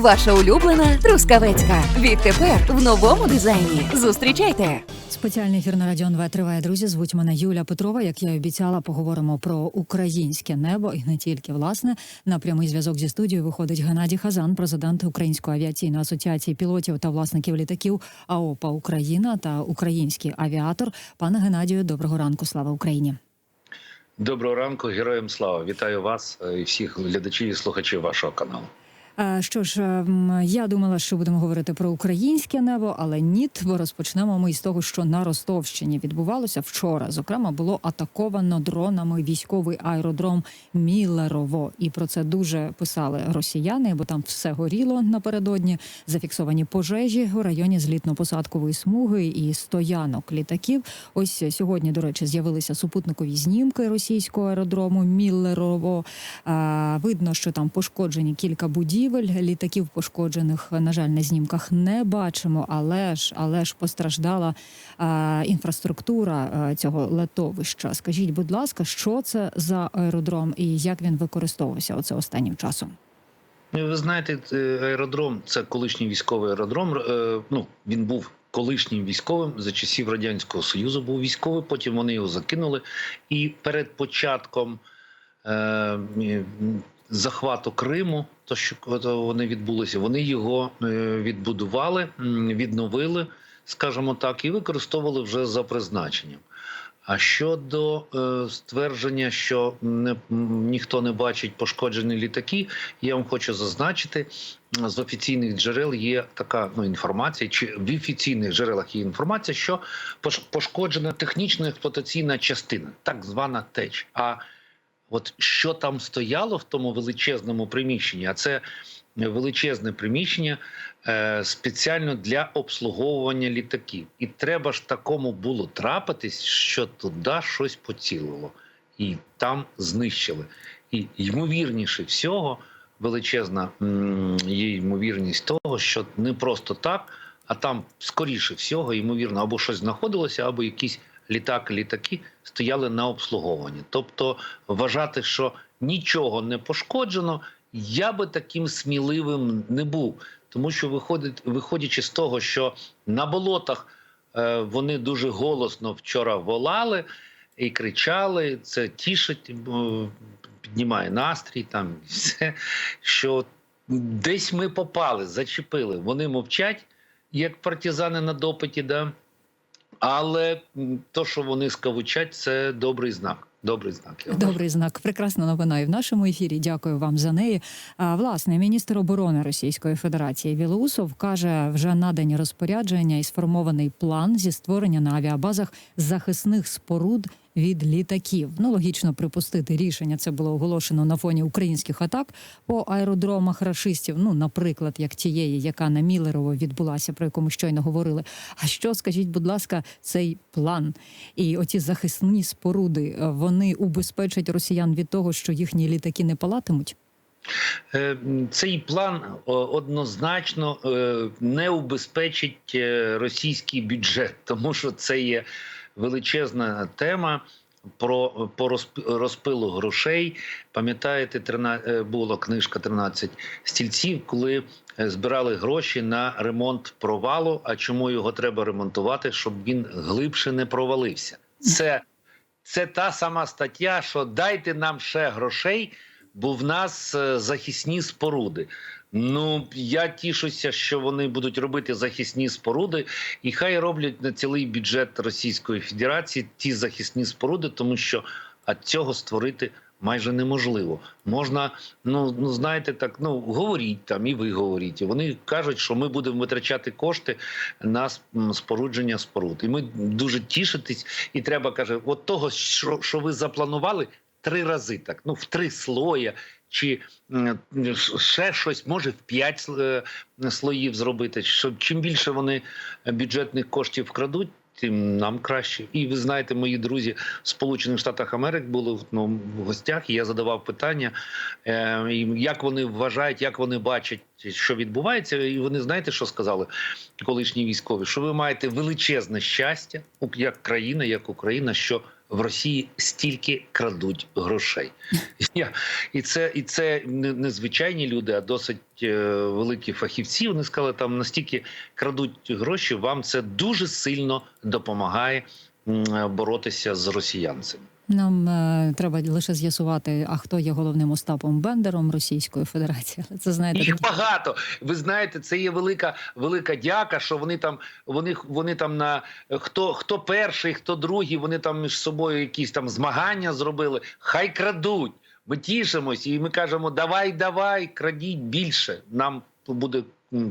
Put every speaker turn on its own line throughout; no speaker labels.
Ваша улюблена трускавецька. Відтепер в новому дизайні. Зустрічайте.
Спеціальний ефір на Радіо НВ триває. Друзі, звуть мене Юля Петрова. Як я й обіцяла, поговоримо про українське небо і не тільки власне. На прямий зв'язок зі студією виходить Геннадій Хазан, президент Української авіаційної асоціації пілотів та власників літаків АОПА Україна та український авіатор. Пане Геннадію, доброго ранку. Слава Україні.
Доброго ранку, героям слава! Вітаю вас е, і всіх глядачів і слухачів вашого каналу.
Е, Що ж, ем, я думала, що будемо говорити про українське небо, але ні, бо розпочнемо ми із того, що на Ростовщині відбувалося вчора. Зокрема, було атаковано дронами військовий аеродром Міллерово. І про це дуже писали росіяни, бо там все горіло напередодні. Зафіксовані пожежі у районі злітно-посадкової смуги і стоянок літаків. Ось сьогодні, до речі, з'явилися супутникові знімки російського аеродрому Міллерово. Е, Видно, що там пошкоджені кілька будівель. Літаків пошкоджених, на жаль, на знімках не бачимо, але ж але ж постраждала е, інфраструктура е, цього летовища. Скажіть, будь ласка, що це за аеродром і як він використовувався оце останнім часом?
Ну, Ви знаєте, аеродром це колишній військовий аеродром. е, Ну він був колишнім військовим за часів радянського союзу. Був військовий. Потім вони його закинули. І перед початком е, захвату Криму, то що вони відбулися, вони його е, відбудували, відновили, скажімо так, і використовували вже за призначенням. А щодо е, ствердження, що не, ніхто не бачить пошкоджені літаки, я вам хочу зазначити, з офіційних джерел є така ну, інформація, чи в офіційних джерелах є інформація, що пош- пошкоджена технічна експлуатаційна частина, так звана ТЕЧ. А от що там стояло в тому величезному приміщенні, а це величезне приміщення е, спеціально для обслуговування літаків. І треба ж такому було трапитись, що туди щось поцілило, і там знищили. І ймовірніше всього, величезна є ймовірність того, що не просто так, а там скоріше всього, ймовірно, або щось знаходилося, або якісь літак, літаки стояли на обслуговуванні. Тобто, вважати, що нічого не пошкоджено, я би таким сміливим не був, тому що виходить, виходячи з того, що на болотах е, вони дуже голосно вчора волали і кричали. Це тішить, е, піднімає настрій, там і все, що десь ми попали, зачепили. Вони мовчать, як партизани на допиті, да? Але то, що вони скавучать, це добрий знак. Добрий знак.
Добрий знак, прекрасна новина і в нашому ефірі. Дякую вам за неї. А, власне, міністр оборони Російської Федерації Вілоусов каже, вже надані розпорядження і сформований план зі створення на авіабазах захисних споруд від літаків. Ну логічно припустити рішення. Це було оголошено на фоні українських атак по аеродромах рашистів. Ну, наприклад, як тієї, яка на Мілерово відбулася, про яку ми щойно говорили. А що скажіть, будь ласка, цей план і оті захисні споруди е, вони убезпечать росіян від того, що їхні літаки не палатимуть?
Е, Цей план однозначно е, не убезпечить російський бюджет, тому що це є величезна тема. Про по розпилу грошей пам'ятаєте, 13, е, була книжка «13 стільців, коли е, збирали гроші на ремонт провалу. А чому його треба ремонтувати, щоб він глибше не провалився? Це, це та сама стаття, що дайте нам ще грошей, бо в нас е, захисні споруди. Ну я тішуся, що вони будуть робити захисні споруди, і хай роблять на цілий бюджет Російської Федерації ті захисні споруди, тому що а цього створити майже неможливо. Можна, ну ну знаєте, так ну говоріть там, і ви говоріть. Вони кажуть, що ми будемо витрачати кошти на спорудження споруд. І ми дуже тішитись, і треба каже, от того, що, що ви запланували. Три рази так, ну в три слоя, чи ще щось, може в п'ять е, слоїв зробити. Щоб чим більше вони бюджетних коштів вкрадуть, тим нам краще. І ви знаєте, мої друзі в Сполучених Штатах Америки були ну, в гостях, і я задавав питання, е, як вони вважають, як вони бачать, що відбувається. І вони знаєте, що сказали колишні військові? Що ви маєте величезне щастя, як країна, як Україна, що в Росії стільки крадуть грошей. І це і це не, звичайні люди, а досить е, великі фахівці. Вони сказали, там настільки крадуть гроші, вам це дуже сильно допомагає боротися з росіянцями.
Нам е, треба лише з'ясувати, а хто є головним Остапом Бендером Російської Федерації. Але це знаєте,
Їх багато. Ви знаєте, це є велика велика дяка. Що вони там, вони вони там на хто хто перший, хто другий. Вони там між собою якісь там змагання зробили. Хай крадуть. Ми тішимось, і ми кажемо: давай, давай, крадіть більше. Нам буде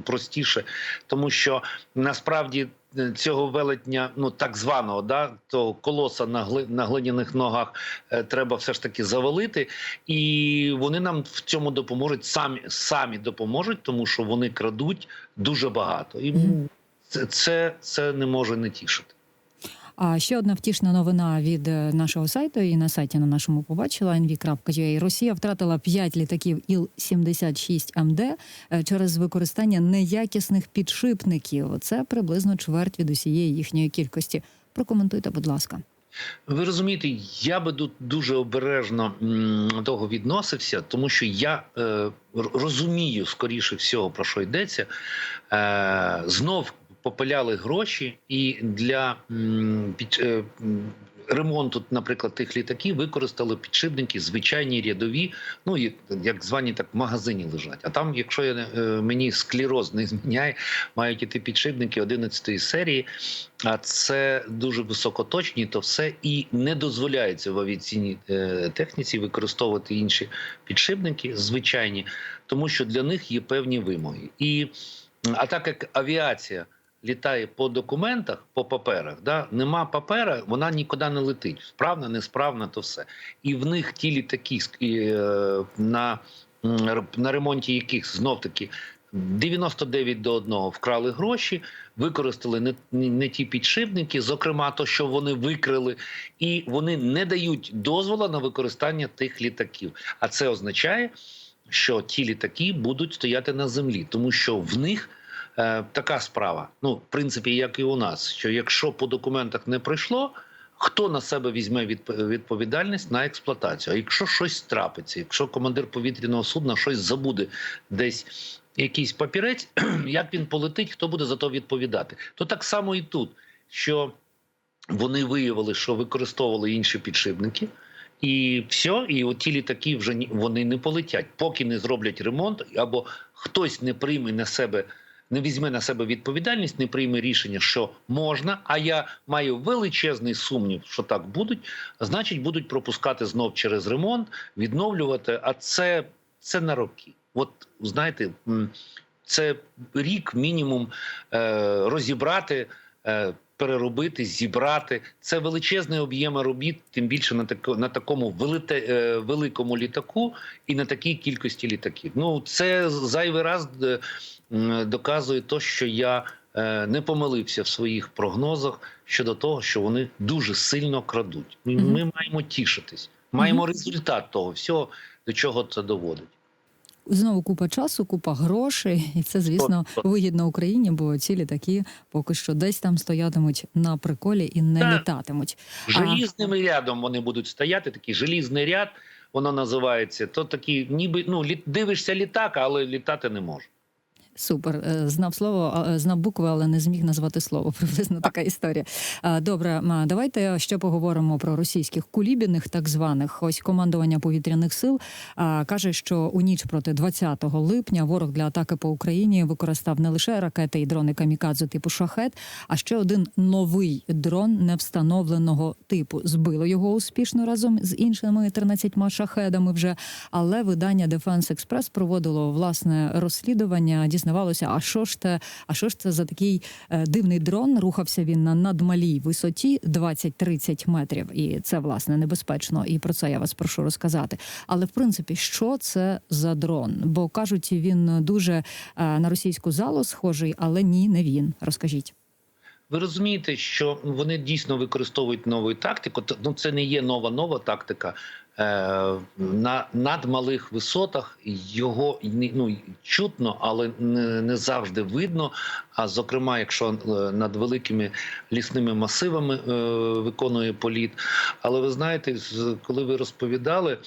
простіше, тому що насправді. Е, Цього велетня, ну так званого, да того колоса на гли, на глиняних ногах е, треба все ж таки завалити, і вони нам в цьому допоможуть самі самі допоможуть, тому що вони крадуть дуже багато, і це, це, це не може не тішити.
А ще одна втішна новина від е, нашого сайту і на сайті на нашому побачила nv.ua. Росія втратила 5 літаків Іл-76МД е, через використання неякісних підшипників. Це приблизно чверть від усієї їхньої кількості. Прокоментуйте, будь ласка.
Ви розумієте, я би тут дуже обережно того відносився, тому що я е, розумію скоріше всього про що йдеться. Е, знов попиляли гроші, і для е, ремонту, наприклад, тих літаків використали підшипники, звичайні рядові, ну як звані так в магазині лежать. А там, якщо я е, мені склероз не зміняє, мають іти підшипники 11 серії. А це дуже високоточні, то все і не дозволяється в авіаційній е, техніці використовувати інші підшипники, звичайні, тому що для них є певні вимоги. І а так як авіація літає по документах, по паперах, да, нема папера, вона нікуди не летить. Справна, несправна, то все. І в них ті літаки е, на, на ремонті яких знов таки 99 до 1 вкрали гроші, використали не, не ті підшипники, зокрема, то, що вони викрили, і вони не дають дозволу на використання тих літаків. А це означає, що ті літаки будуть стояти на землі, тому що в них е, така справа. Ну, в принципі, як і у нас, що якщо по документах не пройшло. Хто на себе візьме відп- відповідальність на експлуатацію? А якщо щось трапиться, якщо командир повітряного судна щось забуде десь якийсь папірець, як він полетить, хто буде за то відповідати? То так само і тут, що вони виявили, що використовували інші підшипники. І все, і от ті літаки вже вони не полетять, поки не зроблять ремонт, або хтось не прийме на себе, не візьме на себе відповідальність, не прийме рішення, що можна. А я маю величезний сумнів, що так будуть. Значить, будуть пропускати знов через ремонт, відновлювати. А це, це на роки. От знаєте, це рік мінімум е, розібрати. Переробити, зібрати це величезний об'єм робіт, тим більше на тако, на такому велите, е, великому літаку і на такій кількості літаків. Ну це зайвий раз е, доказує то, що я е, не помилився в своїх прогнозах щодо того, що вони дуже сильно крадуть. Ми, ми маємо тішитись, маємо результат того всього, до чого це доводить.
Знову купа часу, купа грошей, і це, звісно, вигідно Україні, бо ці літаки поки що десь там стоятимуть на приколі і не
Так.
літатимуть.
Желізним рядом вони будуть стояти. Такий желізний ряд, воно називається. То такі, ніби ну літ, дивишся літак, але літати не може.
Супер, Е, знав слово, е, знав букви, але не зміг назвати слово. Приблизно така історія. Добре, ма, давайте ще поговоримо про російських кулібіних, так званих. Ось командування повітряних сил каже, що у ніч проти 20 липня ворог для атаки по Україні використав не лише ракети і дрони камікадзе типу шахет, а ще один новий дрон невстановленого типу. Збило його успішно разом з іншими 13 шахедами вже. Але видання Defense Express проводило власне розслідування. Дізнавалося, а що ж те, а що ж це за такий е, дивний дрон? Рухався він на надмалій висоті 20-30 метрів, і це власне небезпечно. І про це я вас прошу розказати. Але в принципі, що це за дрон? Бо кажуть, він дуже е, на російську залу схожий, але ні, не він. Розкажіть.
Ви розумієте, що вони дійсно використовують нову тактику. Ну це не є нова нова тактика. На надмалих висотах його ну, чутно, але не, не завжди видно. А зокрема, якщо е, над великими лісними масивами е, виконує політ. Але ви знаєте, коли ви розповідали.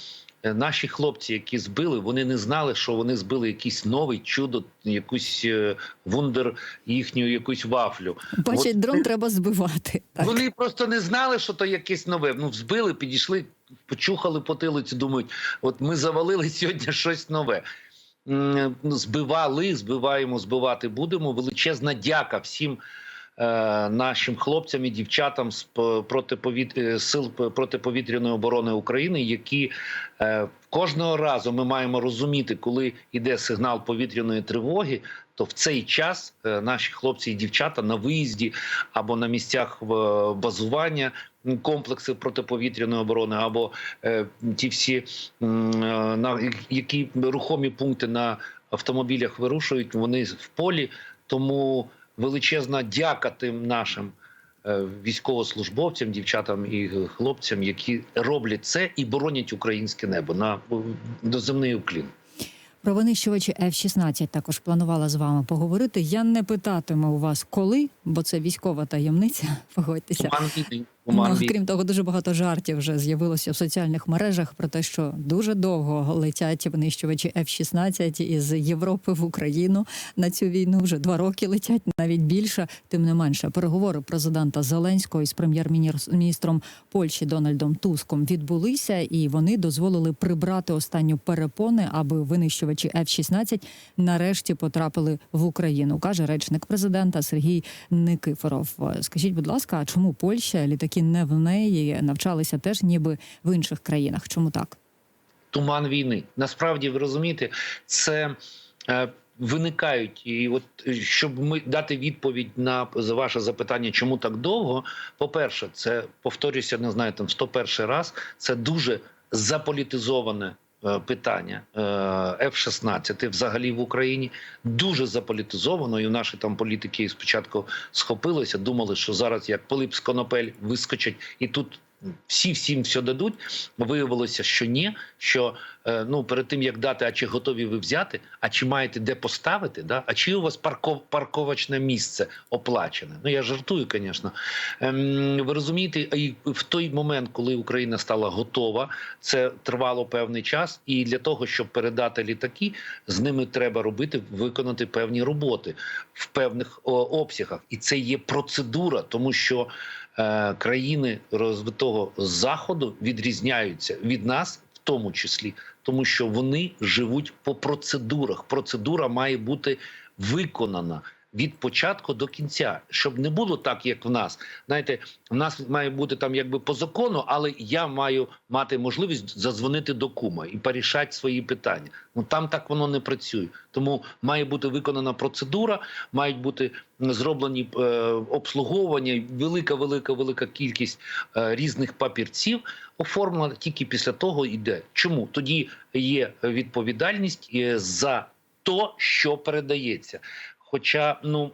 Е, Наші хлопці, які збили, вони не знали, що вони збили якийсь новий чудо, якусь е, вундер їхню якусь вафлю.
Бачить,
От
дрон треба збивати. Так.
Вони просто не знали, що то якесь нове. Ну, збили, підійшли, почухали потилицю, думають, от ми завалили сьогодні щось нове. Збивали, збиваємо, збивати будемо. Величезна дяка всім нашим хлопцям і дівчатам з п- протиповіт... е, сил протиповітряної оборони України, які е, кожного разу ми маємо розуміти, коли йде сигнал повітряної тривоги, то в цей час е, наші хлопці і дівчата на виїзді або на місцях е, базування комплекси протиповітряної оборони, або е, ті всі е, на які рухомі пункти на автомобілях вирушують, вони в полі. Тому величезна дяка тим нашим. е, Військовослужбовцям, дівчатам і хлопцям, які роблять це і боронять українське небо на доземний уклін.
Про винищувачі F-16 також планувала з вами поговорити. Я не питатиму у вас коли, бо це військова таємниця. Погодьтеся. Ну, крім того, дуже багато жартів вже з'явилося в соціальних мережах про те, що дуже довго летять винищувачі F-16 із Європи в Україну на цю війну. Вже два роки летять, навіть більше. Тим не менше, переговори президента Зеленського із прем'єр-міністром Польщі Дональдом Туском відбулися, і вони дозволили прибрати останню перепони, аби винищувачі F-16 нарешті потрапили в Україну. каже речник президента Сергій Никифоров. Скажіть, будь ласка, а чому Польща літаки не в неї навчалися теж, ніби в інших країнах? Чому так?
туман війни. Насправді ви розумієте, це е, виникають, і от щоб ми дати відповідь на ваше запитання, чому так довго. По-перше, це повторюся, не знаю, там 101 раз. Це дуже заполітизоване. Е, Питання е, F-16 взагалі в Україні. Дуже заполітизовано, і наші там політики спочатку схопилися, думали, що зараз як Пилип з Конопель вискочить, і тут всі всім все дадуть. Виявилося, що ні. Що е, ну перед тим як дати, а чи готові ви взяти, а чи маєте де поставити, да? а чи у вас парков, парковочне місце оплачене? Ну я жартую, звісно. Ем, ви розумієте, і в той момент, коли Україна стала готова, це тривало певний час, і для того, щоб передати літаки, з ними треба робити виконати певні роботи в певних о, обсягах, і це є процедура, тому що країни розвитого заходу відрізняються від нас, в тому числі, тому що вони живуть по процедурах. Процедура має бути виконана. Від початку до кінця, щоб не було так, як в нас. Знаєте, в нас має бути там якби по закону, але я маю мати можливість задзвонити до кума і порішати свої питання. Ну там так воно не працює. Тому має бути виконана процедура, мають бути зроблені е, обслуговування, велика, велика, велика кількість е, різних папірців оформлена. Тільки після того йде. Чому тоді є відповідальність е, за то, що передається. Хоча ну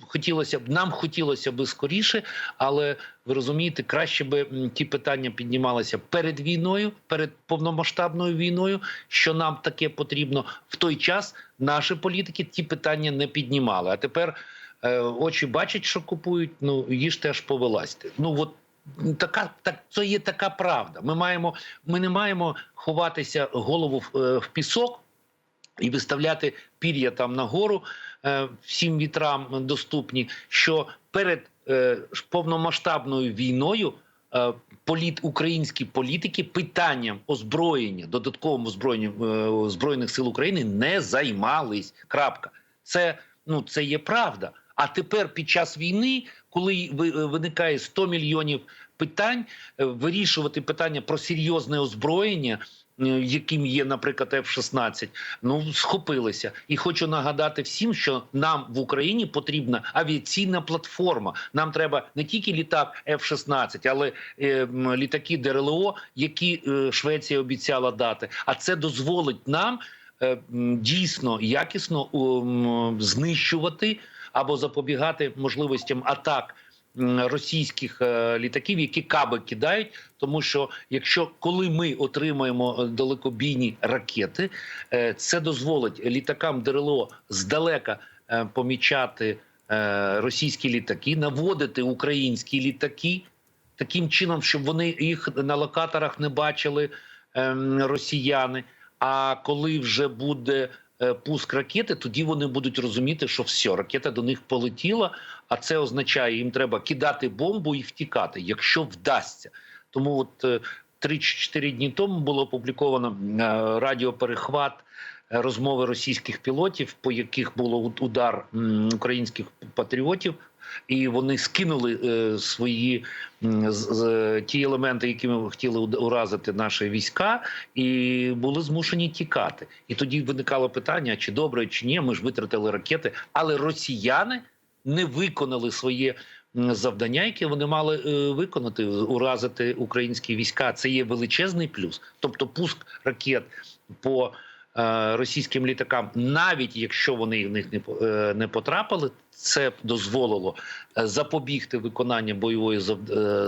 хотілося б нам хотілося б скоріше, але ви розумієте, краще би ті питання піднімалися перед війною, перед повномасштабною війною. Що нам таке потрібно в той час? Наші політики ті питання не піднімали. А тепер е, очі бачать, що купують. Ну їжте аж повилазьте. Ну от. Така так це є така правда. Ми маємо, ми не маємо ховатися голову в, е, в пісок і виставляти пір'я там нагору е, всім вітрам доступні. Що перед е, повномасштабною війною е, політ українські політики питанням озброєння, додатковим озброєнням е, збройних сил України не займались. Крапка. Це ну це є правда. А тепер під час війни, коли е, виникає 100 мільйонів питань, е, вирішувати питання про серйозне озброєння, яким є, наприклад, F-16, ну схопилися. І хочу нагадати всім, що нам в Україні потрібна авіаційна платформа. Нам треба не тільки літак F-16, але е, літаки ДРЛО, які е, Швеція обіцяла дати. А це дозволить нам е, дійсно якісно м, знищувати або запобігати можливостям атак російських е, літаків, які каби кидають. Тому що якщо коли ми отримаємо е, далекобійні ракети, е, це дозволить літакам ДРЛО здалека помічати російські літаки, наводити українські літаки таким чином, щоб вони їх на локаторах не бачили ем, росіяни. А коли вже буде пуск ракети, тоді вони будуть розуміти, що все, ракета до них полетіла. А це означає, їм треба кидати бомбу і втікати, якщо вдасться. Тому от е, 3-4 дні тому було опубліковано е, радіоперехват е, розмови російських пілотів, по яких було удар українських патріотів, і вони скинули е, свої м, з, з- ті елементи, якими хотіли уразити наші війська, і були змушені тікати. І тоді виникало питання: чи добре, чи ні, ми ж витратили ракети, але росіяни не виконали своє завдання, яке вони мали е, виконати, уразити українські війська. Це є величезний плюс. Тобто, пуск ракет по е, російським літакам, навіть якщо вони в них не е, потрапили, це дозволило запобігти виконанню бойової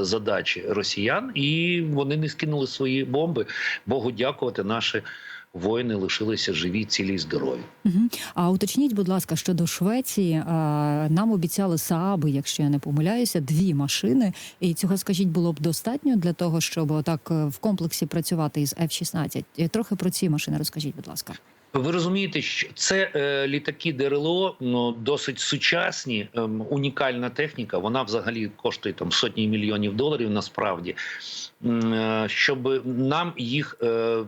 задачі росіян, і вони не скинули свої бомби. Богу дякувати, наші воїни лишилися живі, цілі й здорові.
Мгм. А уточніть, будь ласка, щодо Швеції, а, нам обіцяли Сааби, якщо я не помиляюся, дві машини. І цього, скажіть, було б достатньо для того, щоб отак е, в комплексі працювати із F-16? Е, Трохи про ці машини розкажіть, будь ласка.
Ви розумієте, що це е, літаки ДРЛО ну, досить сучасні, ем, унікальна техніка. Вона взагалі коштує там сотні мільйонів доларів. Насправді, е, щоб нам їх е,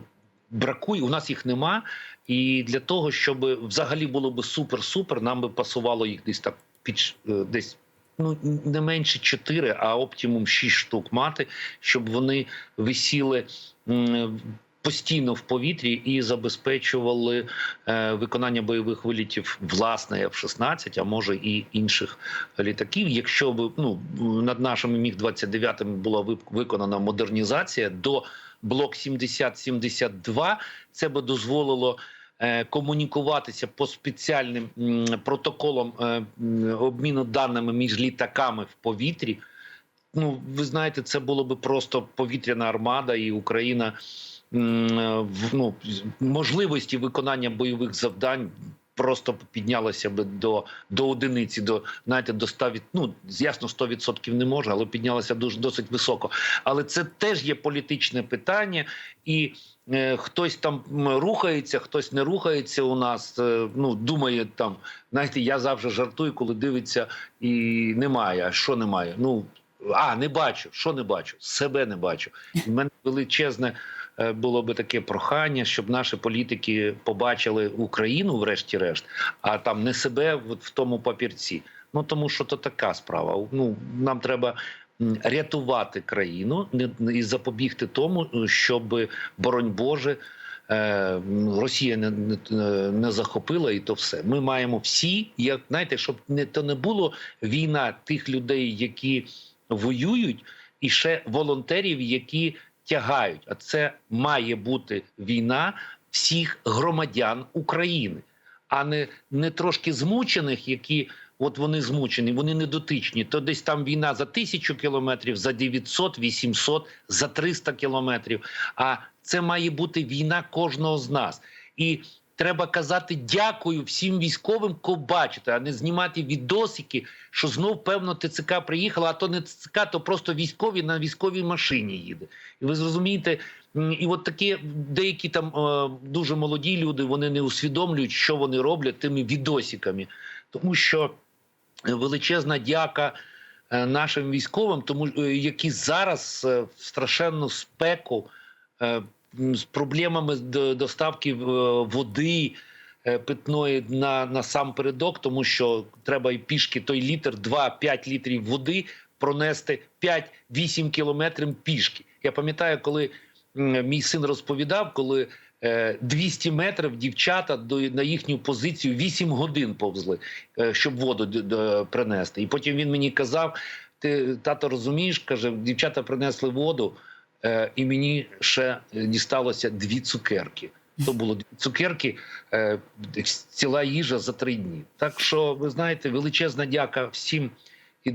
бракує, у нас їх нема. І для того, щоб взагалі було би супер-супер, нам би пасувало їх десь так під е, десь. Ну не менше 4, а оптимум 6 штук мати, щоб вони висіли постійно в повітрі і забезпечували е, виконання бойових вилітів власне F-16, а може і інших літаків. Якщо б ну над нашими міг 29 була виконана модернізація до блок 70-72, це би дозволило. е, Комунікуватися по спеціальним протоколам е, обміну даними між літаками в повітрі. Ну, ви знаєте, це було би просто повітряна армада, і Україна е, ну, можливості виконання бойових завдань просто піднялася би до, до одиниці, до знаєте, до 100%, від, ну ясно, 100% не може, але піднялася дуже досить високо. Але це теж є політичне питання, і е, хтось там рухається, хтось не рухається у нас. Е, ну думає там, знаєте, я завжди жартую, коли дивиться і немає. А що немає? Ну а не бачу. Що не бачу? Себе не бачу. В мене величезне було би таке прохання, щоб наші політики побачили Україну, врешті-решт, а там не себе в тому папірці. Ну тому що то така справа. Ну нам треба. Рятувати країну і запобігти тому, щоб боронь Боже е, Росія не, не, не захопила, і то все. Ми маємо всі, як знаєте, щоб не то не було війна тих людей, які воюють, і ще волонтерів, які тягають. А це має бути війна всіх громадян України, а не, не трошки змучених, які. От вони змучені, вони не дотичні. То десь там війна за тисячу кілометрів, за 900, 800, за 300 кілометрів. А це має бути війна кожного з нас. І треба казати дякую всім військовим, кого бачите, а не знімати відосики, що знов певно ТЦК приїхала, а то не ТЦК, то просто військові на військовій машині їде. І ви зрозумієте, і от такі деякі там е, дуже молоді люди вони не усвідомлюють, що вони роблять тими відосиками, тому що величезна дяка е, нашим військовим, тому е, які зараз в страшенну спеку з проблемами до- доставки е, води е, питної на, на сам передок, тому що треба і пішки той літр, 2-5 літрів води пронести 5-8 кілометрів пішки. Я пам'ятаю, коли мій син розповідав, коли е, 200 метрів дівчата до на їхню позицію 8 годин повзли, е, щоб воду принести. І потім він мені казав: ти тато розумієш, каже, дівчата принесли воду, е, і мені ще е, дісталося дві цукерки. То було дві цукерки, е, ціла їжа за три дні. Так що, ви знаєте, величезна дяка всім і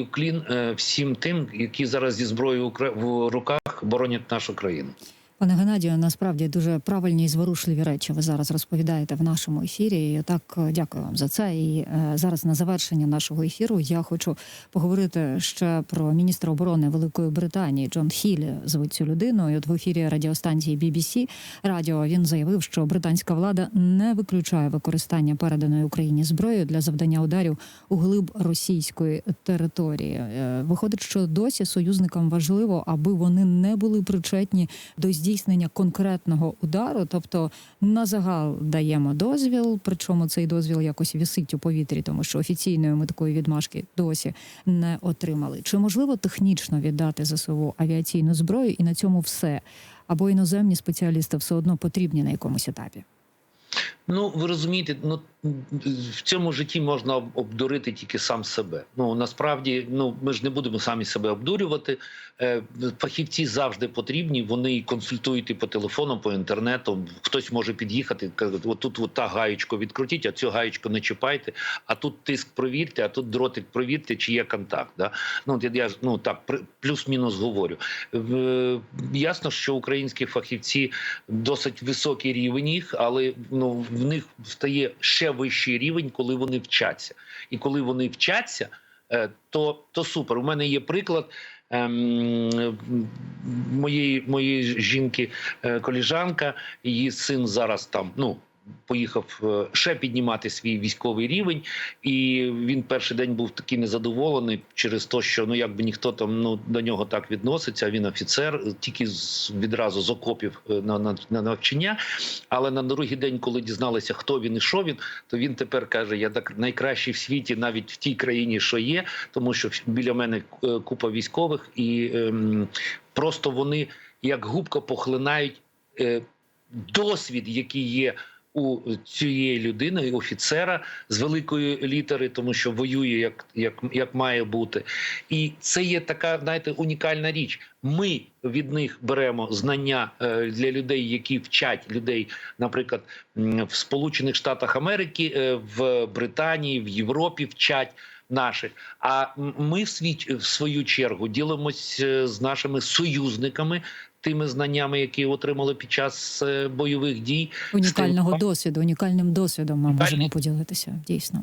уклін е, всім тим, які зараз зі зброєю в руках боронять нашу країну.
Пане Геннадію, насправді дуже правильні і зворушливі речі ви зараз розповідаєте в нашому ефірі. І так е, дякую вам за це. І е, зараз на завершення нашого ефіру я хочу поговорити ще про міністра оборони Великої Британії Джон Хілі. Звуть цю людину. І от в ефірі радіостанції BBC радіо він заявив, що британська влада не виключає використання переданої Україні зброї для завдання ударів у глиб російської території. Е, Виходить, що досі союзникам важливо, аби вони не були причетні до здійснення конкретного удару. Тобто на загал даємо дозвіл, причому цей дозвіл якось вісить у повітрі, тому що офіційної ми такої відмашки досі не отримали. Чи можливо технічно віддати ЗСУ авіаційну зброю, і на цьому все? Або іноземні спеціалісти все одно потрібні на якомусь етапі?
Ну, ви розумієте, ну в цьому житті можна обдурити тільки сам себе. Ну насправді, ну ми ж не будемо самі себе обдурювати. Е, Фахівці завжди потрібні. Вони консультують і по телефону, по інтернету. Хтось може під'їхати, казати, отут от та гаєчку відкрутіть, а цю гаєчку не чіпайте. А тут тиск провірте, а тут дротик провірте, чи є контакт. Да? Ну я, ну так плюс-мінус говорю. Ясно, що українські фахівці досить високий рівень їх, але ну в них стає ще вищий рівень, коли вони вчаться. І коли вони вчаться, е, то, то супер. У мене є приклад. ем, Моєї моєї жінки е, коліжанка, її син зараз там ну поїхав е, ще піднімати свій військовий рівень, і він перший день був такий незадоволений через те, що ну якби ніхто там ну до нього так відноситься. Він офіцер, тільки з відразу з окопів е, на, на, на навчання. Але на другий день, коли дізналися, хто він і що він, то він тепер каже: Я так найкращий в світі, навіть в тій країні, що є, тому що біля мене е, купа військових, і ем, просто вони як губка похлинають е, досвід, який є. У цієї людини, офіцера з великої літери, тому що воює як, як, як має бути, і це є така, знаєте, унікальна річ. Ми від них беремо знання е, для людей, які вчать людей, наприклад, в Сполучених Штатах Америки, е, в Британії, в Європі вчать наших. А ми в свій в свою чергу ділимось е, з нашими союзниками тими знаннями, які отримали під час е, бойових дій.
Унікального
Стиль-
досвіду, унікальним досвідом ми
Унікальний.
можемо поділитися. Дійсно.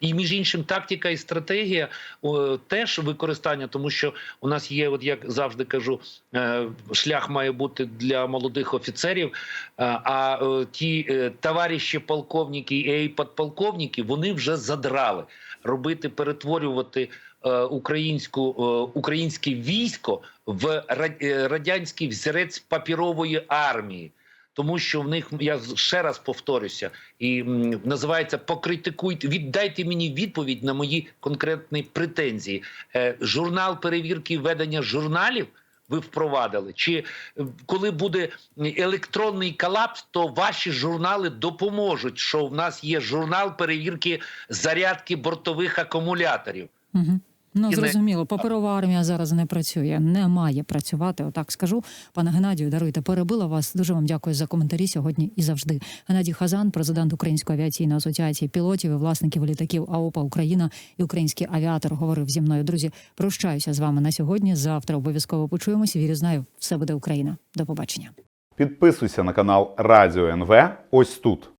І між іншим, тактика і стратегія о, теж використання, тому що у нас є, от як завжди кажу, е, шлях має бути для молодих офіцерів. е, А е, ті е, товариші полковники і підполковники вони вже задрали робити, перетворювати українську е, українське військо в е, радянський взірець папірової армії. Тому що в них я ще раз повторюся, і називається покритикуйте, віддайте мені відповідь на мої конкретні претензії. Е, журнал перевірки ведення журналів ви впровадили? Чи е, коли буде електронний колапс, то ваші журнали допоможуть? Що в нас є журнал перевірки зарядки бортових акумуляторів?
Угу. Ну,
І не-
зрозуміло, паперова армія зараз не працює, не має працювати. Отак скажу. Пане Геннадію, даруйте, перебила вас. Дуже вам дякую за коментарі сьогодні і завжди. Геннадій Хазан, президент Української авіаційної асоціації пілотів і власників літаків АОПА Україна і український авіатор говорив зі мною. Друзі, прощаюся з вами на сьогодні. Завтра обов'язково почуємося. Вірю, знаю, все буде Україна. До побачення.
Підписуйся на канал Радіо НВ ось тут.